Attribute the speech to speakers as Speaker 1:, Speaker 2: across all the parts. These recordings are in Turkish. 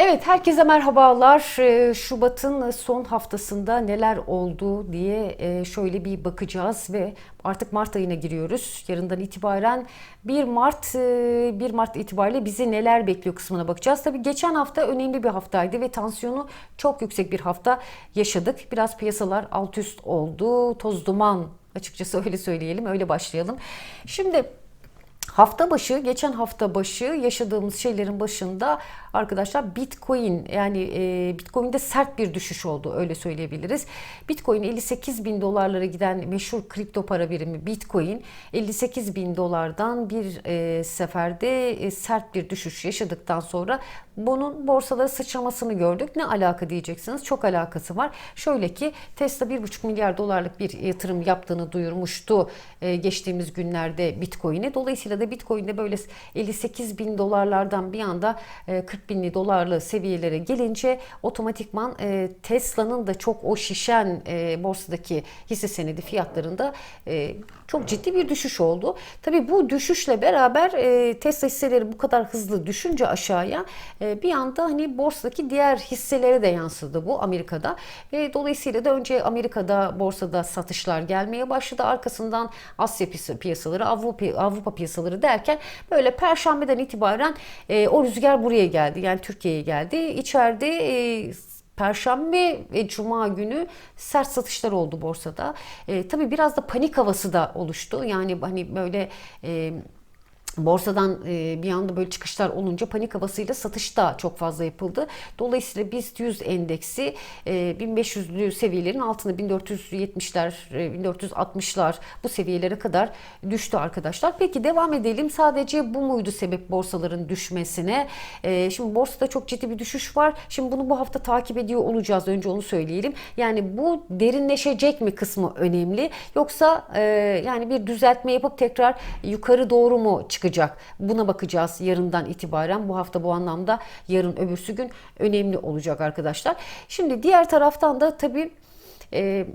Speaker 1: Evet, herkese merhabalar. Ee, Şubat'ın son haftasında neler oldu diye e, şöyle bir bakacağız ve artık Mart ayına giriyoruz. Yarından itibaren 1 Mart 1 Mart itibariyle bizi neler bekliyor kısmına bakacağız. Tabii geçen hafta önemli bir haftaydı ve tansiyonu çok yüksek bir hafta yaşadık. Biraz piyasalar alt üst oldu. Toz duman açıkçası öyle söyleyelim, öyle başlayalım. Şimdi Hafta başı, geçen hafta başı yaşadığımız şeylerin başında arkadaşlar Bitcoin yani e, Bitcoin'de sert bir düşüş oldu öyle söyleyebiliriz. Bitcoin 58 bin dolarlara giden meşhur kripto para birimi Bitcoin 58 bin dolardan bir e, seferde e, sert bir düşüş yaşadıktan sonra bunun borsalara sıçramasını gördük. Ne alaka diyeceksiniz? Çok alakası var. Şöyle ki Tesla 1,5 milyar dolarlık bir yatırım yaptığını duyurmuştu e, geçtiğimiz günlerde Bitcoin'e. Dolayısıyla da Bitcoin'de böyle 58 bin dolarlardan bir anda e, 40 binli dolarlı seviyelere gelince otomatikman e, Tesla'nın da çok o şişen e, borsadaki hisse senedi fiyatlarında e, çok ciddi bir düşüş oldu. Tabii bu düşüşle beraber e, Tesla hisseleri bu kadar hızlı düşünce aşağıya e, bir anda hani borsadaki diğer hisselere de yansıdı bu Amerika'da. Ve dolayısıyla da önce Amerika'da borsada satışlar gelmeye başladı. Arkasından Asya piyasaları, Avrupa, Avrupa piyasaları derken böyle perşembeden itibaren e, o rüzgar buraya geldi. Yani Türkiye'ye geldi. İçeride e, Perşembe ve Cuma günü sert satışlar oldu borsada. E, tabii biraz da panik havası da oluştu. Yani hani böyle e, borsadan e, bir anda böyle çıkışlar olunca panik havasıyla satış da çok fazla yapıldı. Dolayısıyla BIST 100 endeksi 1500'lü seviyelerin altında 1470'ler, 1460'lar bu seviyelere kadar düştü arkadaşlar. Peki devam edelim. Sadece bu muydu sebep borsaların düşmesine? E, şimdi borsada çok ciddi bir düşüş var. Şimdi bunu bu hafta takip ediyor olacağız. Önce onu söyleyelim. Yani bu derinleşecek mi kısmı önemli. Yoksa e, yani bir düzeltme yapıp tekrar yukarı doğru mu çıkacak? Çıkacak. Buna bakacağız yarından itibaren. Bu hafta bu anlamda yarın öbürsü gün önemli olacak arkadaşlar. Şimdi diğer taraftan da tabii e,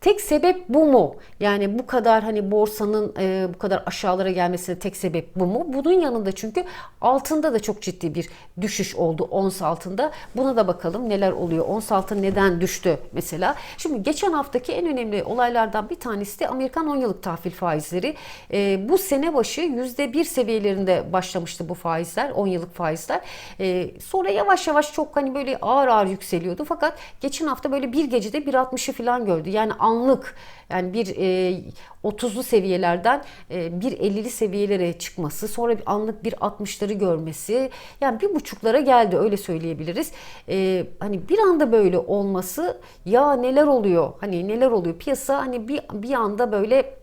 Speaker 1: Tek sebep bu mu? Yani bu kadar hani borsanın e, bu kadar aşağılara gelmesine tek sebep bu mu? Bunun yanında çünkü altında da çok ciddi bir düşüş oldu ons altında. Buna da bakalım neler oluyor. Ons altın neden düştü mesela? Şimdi geçen haftaki en önemli olaylardan bir tanesi de Amerikan 10 yıllık tahvil faizleri. E, bu sene başı %1 seviyelerinde başlamıştı bu faizler. 10 yıllık faizler. E, sonra yavaş yavaş çok hani böyle ağır ağır yükseliyordu. Fakat geçen hafta böyle bir gecede 1.60'ı falan gördü. Yani anlık yani bir e, 30'lu seviyelerden e, 1.50'li seviyelere çıkması sonra bir anlık bir 60'ları görmesi yani bir buçuklara geldi öyle söyleyebiliriz. E, hani bir anda böyle olması ya neler oluyor hani neler oluyor piyasa hani bir, bir anda böyle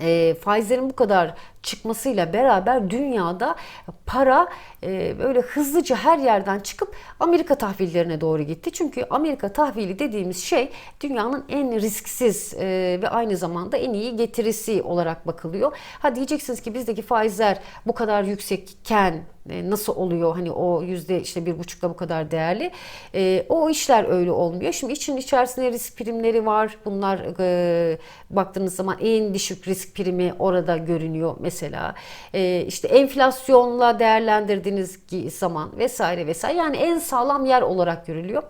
Speaker 1: e, faizlerin bu kadar çıkmasıyla beraber dünyada para e, böyle hızlıca her yerden çıkıp Amerika tahvillerine doğru gitti. Çünkü Amerika tahvili dediğimiz şey dünyanın en risksiz e, ve aynı zamanda en iyi getirisi olarak bakılıyor. Ha diyeceksiniz ki bizdeki faizler bu kadar yüksekken e, nasıl oluyor? Hani o yüzde işte bir buçukta bu kadar değerli. E, o işler öyle olmuyor. Şimdi için içerisinde risk primleri var. Bunlar e, baktığınız zaman en düşük risk primi orada görünüyor. Mesela e, işte enflasyonla değerlendirdiğiniz zaman vesaire vesaire. Yani en sağlam yer olarak görülüyor.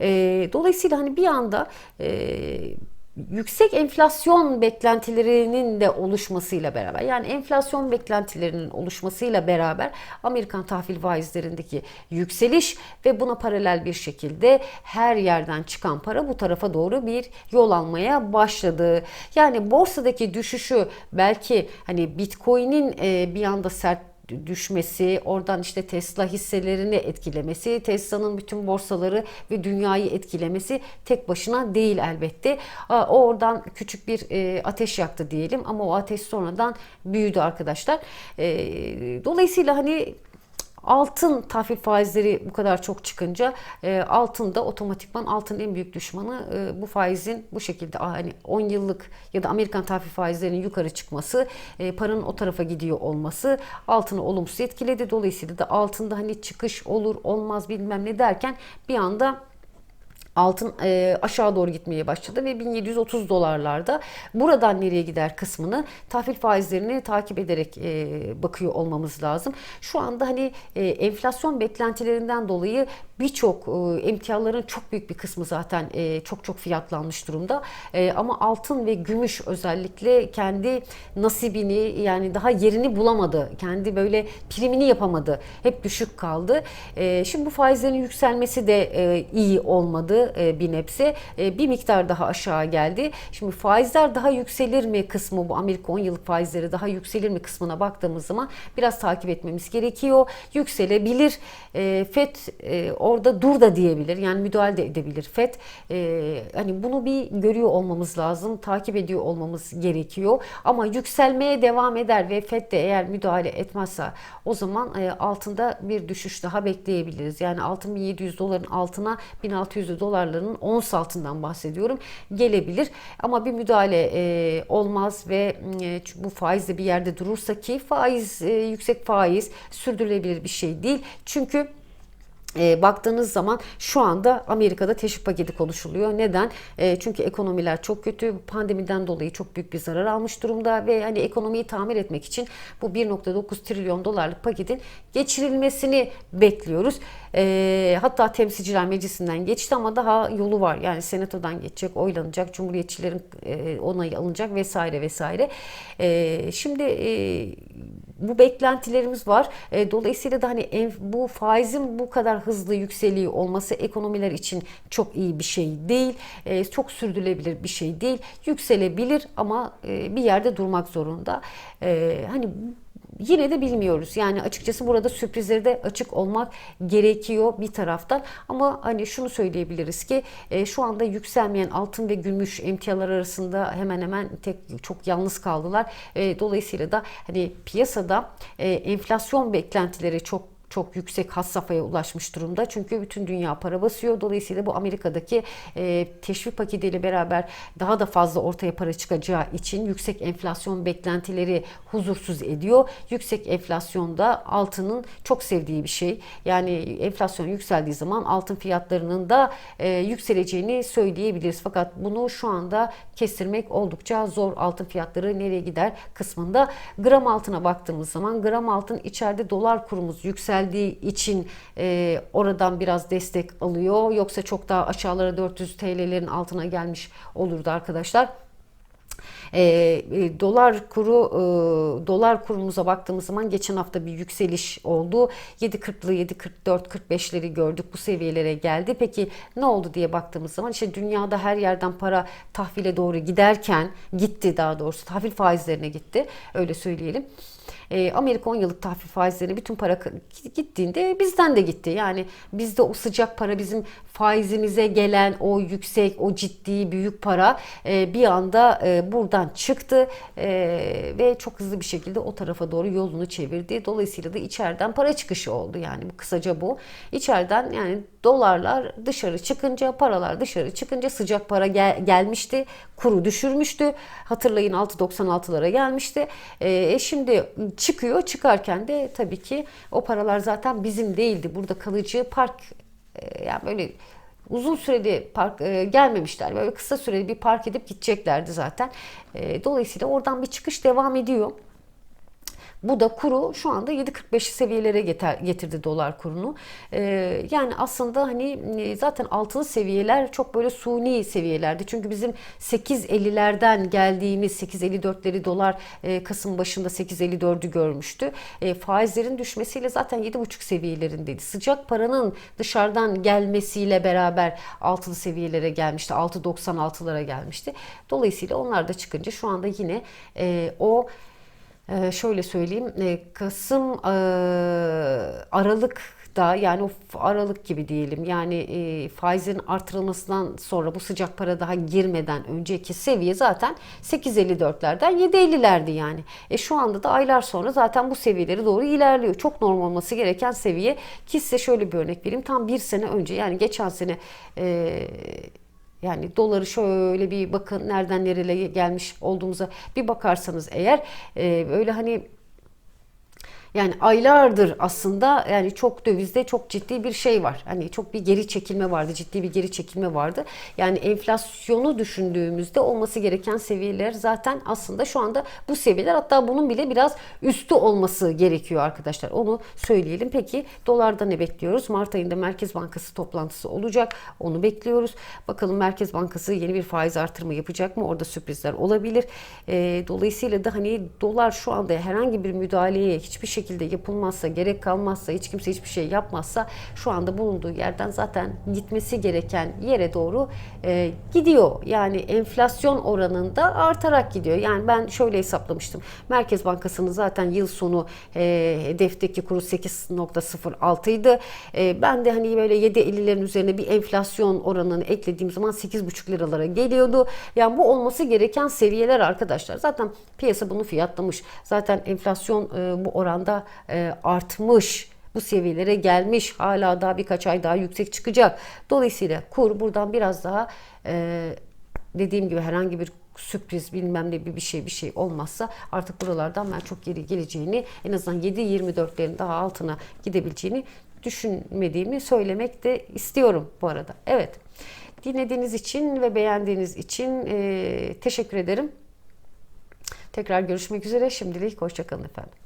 Speaker 1: E, dolayısıyla hani bir anda e, yüksek enflasyon beklentilerinin de oluşmasıyla beraber yani enflasyon beklentilerinin oluşmasıyla beraber Amerikan tahvil faizlerindeki yükseliş ve buna paralel bir şekilde her yerden çıkan para bu tarafa doğru bir yol almaya başladı. Yani borsadaki düşüşü belki hani Bitcoin'in bir anda sert düşmesi, oradan işte Tesla hisselerini etkilemesi, Tesla'nın bütün borsaları ve dünyayı etkilemesi tek başına değil elbette. O oradan küçük bir e, ateş yaktı diyelim ama o ateş sonradan büyüdü arkadaşlar. E, dolayısıyla hani Altın tahvil faizleri bu kadar çok çıkınca e, altın da otomatikman altın en büyük düşmanı e, bu faizin bu şekilde hani 10 yıllık ya da Amerikan tahvil faizlerinin yukarı çıkması, e, paranın o tarafa gidiyor olması altını olumsuz etkiledi. Dolayısıyla da altında hani çıkış olur olmaz bilmem ne derken bir anda altın e, aşağı doğru gitmeye başladı ve 1730 dolarlarda buradan nereye gider kısmını tahvil faizlerini takip ederek e, bakıyor olmamız lazım. Şu anda hani e, enflasyon beklentilerinden dolayı birçok e, emtiaların çok büyük bir kısmı zaten e, çok çok fiyatlanmış durumda. E, ama altın ve gümüş özellikle kendi nasibini yani daha yerini bulamadı. Kendi böyle primini yapamadı. Hep düşük kaldı. E, şimdi bu faizlerin yükselmesi de iyi olmadı bir nebze. Bir miktar daha aşağı geldi. Şimdi faizler daha yükselir mi kısmı bu Amerika 10 yıllık faizleri daha yükselir mi kısmına baktığımız zaman biraz takip etmemiz gerekiyor. Yükselebilir. FED orada dur da diyebilir. Yani müdahale de edebilir FED. E, hani bunu bir görüyor olmamız lazım. Takip ediyor olmamız gerekiyor. Ama yükselmeye devam eder ve FED de eğer müdahale etmezse o zaman e, altında bir düşüş daha bekleyebiliriz. Yani altın 1700 doların altına 1600 dolarların ons altından bahsediyorum gelebilir. Ama bir müdahale e, olmaz ve e, bu faiz de bir yerde durursa ki faiz e, yüksek faiz sürdürülebilir bir şey değil. Çünkü e, baktığınız zaman şu anda Amerika'da teşvik paketi konuşuluyor. Neden? E, çünkü ekonomiler çok kötü. Pandemiden dolayı çok büyük bir zarar almış durumda ve hani ekonomiyi tamir etmek için bu 1.9 trilyon dolarlık paketin geçirilmesini bekliyoruz. E, hatta temsilciler meclisinden geçti ama daha yolu var. Yani senatodan geçecek, oylanacak, cumhuriyetçilerin e, onayı alınacak vesaire vesaire. E, şimdi e, bu beklentilerimiz var. E, dolayısıyla da hani en, bu faizin bu kadar hızlı yükseliyor olması ekonomiler için çok iyi bir şey değil. E, çok sürdürülebilir bir şey değil. Yükselebilir ama e, bir yerde durmak zorunda. E, hani yine de bilmiyoruz. Yani açıkçası burada sürprizlere de açık olmak gerekiyor bir taraftan. Ama hani şunu söyleyebiliriz ki e, şu anda yükselmeyen altın ve gümüş emtialar arasında hemen hemen tek çok yalnız kaldılar. E, dolayısıyla da hani piyasada e, enflasyon beklentileri çok çok yüksek has safhaya ulaşmış durumda. Çünkü bütün dünya para basıyor. Dolayısıyla bu Amerika'daki e, teşvik paketiyle beraber daha da fazla ortaya para çıkacağı için yüksek enflasyon beklentileri huzursuz ediyor. Yüksek enflasyonda altının çok sevdiği bir şey. Yani enflasyon yükseldiği zaman altın fiyatlarının da e, yükseleceğini söyleyebiliriz. Fakat bunu şu anda kestirmek oldukça zor. Altın fiyatları nereye gider kısmında. Gram altına baktığımız zaman gram altın içeride dolar kurumuz yükseldi yükseldiği için e, oradan biraz destek alıyor. Yoksa çok daha aşağılara 400 TL'lerin altına gelmiş olurdu arkadaşlar. E, e, dolar kuru e, dolar kurumuza baktığımız zaman geçen hafta bir yükseliş oldu. 7.40'lı 7.44 45'leri gördük. Bu seviyelere geldi. Peki ne oldu diye baktığımız zaman işte dünyada her yerden para tahvile doğru giderken gitti daha doğrusu tahvil faizlerine gitti. Öyle söyleyelim e, Amerika 10 yıllık tahvil faizlerine bütün para gittiğinde bizden de gitti. Yani bizde o sıcak para bizim faizimize gelen o yüksek, o ciddi, büyük para e, bir anda e, buradan çıktı e, ve çok hızlı bir şekilde o tarafa doğru yolunu çevirdi. Dolayısıyla da içeriden para çıkışı oldu. Yani bu kısaca bu. İçeriden yani dolarlar dışarı çıkınca, paralar dışarı çıkınca sıcak para gel, gelmişti. Kuru düşürmüştü. Hatırlayın 6.96'lara gelmişti. E, şimdi çıkıyor. Çıkarken de tabii ki o paralar zaten bizim değildi. Burada kalıcı park e, yani böyle uzun süreli park e, gelmemişler. Böyle kısa süreli bir park edip gideceklerdi zaten. E, dolayısıyla oradan bir çıkış devam ediyor. Bu da kuru şu anda 7.45 seviyelere getirdi dolar kurunu. Ee, yani aslında hani e, zaten altılı seviyeler çok böyle suni seviyelerdi. Çünkü bizim 8.50'lerden geldiğimiz 8.54'leri dolar e, Kasım başında 8.54'ü görmüştü. E, faizlerin düşmesiyle zaten 7.5 seviyelerindeydi. Sıcak paranın dışarıdan gelmesiyle beraber altılı seviyelere gelmişti. 6.96'lara gelmişti. Dolayısıyla onlar da çıkınca şu anda yine o ee, şöyle söyleyeyim e, Kasım e, Aralık da yani o Aralık gibi diyelim yani e, faizin artırılmasından sonra bu sıcak para daha girmeden önceki seviye zaten 8.54'lerden 7.50'lerdi yani. E şu anda da aylar sonra zaten bu seviyeleri doğru ilerliyor. Çok normal olması gereken seviye ki size şöyle bir örnek vereyim. Tam bir sene önce yani geçen sene e, yani doları şöyle bir bakın nereden nereye gelmiş olduğumuza bir bakarsanız eğer e, öyle hani Yani aylardır aslında yani çok dövizde çok ciddi bir şey var. Hani çok bir geri çekilme vardı, ciddi bir geri çekilme vardı. Yani enflasyonu düşündüğümüzde olması gereken seviyeler zaten aslında şu anda bu seviyeler hatta bunun bile biraz üstü olması gerekiyor arkadaşlar. Onu söyleyelim. Peki dolarda ne bekliyoruz? Mart ayında Merkez Bankası toplantısı olacak. Onu bekliyoruz. Bakalım Merkez Bankası yeni bir faiz artırımı yapacak mı? Orada sürprizler olabilir. Ee, dolayısıyla da hani dolar şu anda herhangi bir müdahaleye hiçbir şekilde yapılmazsa, gerek kalmazsa, hiç kimse hiçbir şey yapmazsa şu anda bulunduğu yerden zaten gitmesi gereken yere doğru e, gidiyor. Yani enflasyon oranında artarak gidiyor. Yani ben şöyle hesaplamıştım. Merkez Bankası'nın zaten yıl sonu e, hedefteki kuru 8.06 idi. E, ben de hani böyle 7.50'lerin üzerine bir enflasyon oranını eklediğim zaman 8.5 liralara geliyordu. Yani bu olması gereken seviyeler arkadaşlar. Zaten piyasa bunu fiyatlamış. Zaten enflasyon e, bu oranda e, artmış bu seviyelere gelmiş. Hala daha birkaç ay daha yüksek çıkacak. Dolayısıyla kur buradan biraz daha e, dediğim gibi herhangi bir sürpriz bilmem ne bir şey bir şey olmazsa artık buralardan ben çok geri geleceğini en azından 7-24'lerin daha altına gidebileceğini düşünmediğimi söylemek de istiyorum bu arada. Evet dinlediğiniz için ve beğendiğiniz için e, teşekkür ederim. Tekrar görüşmek üzere. Şimdilik hoşçakalın efendim.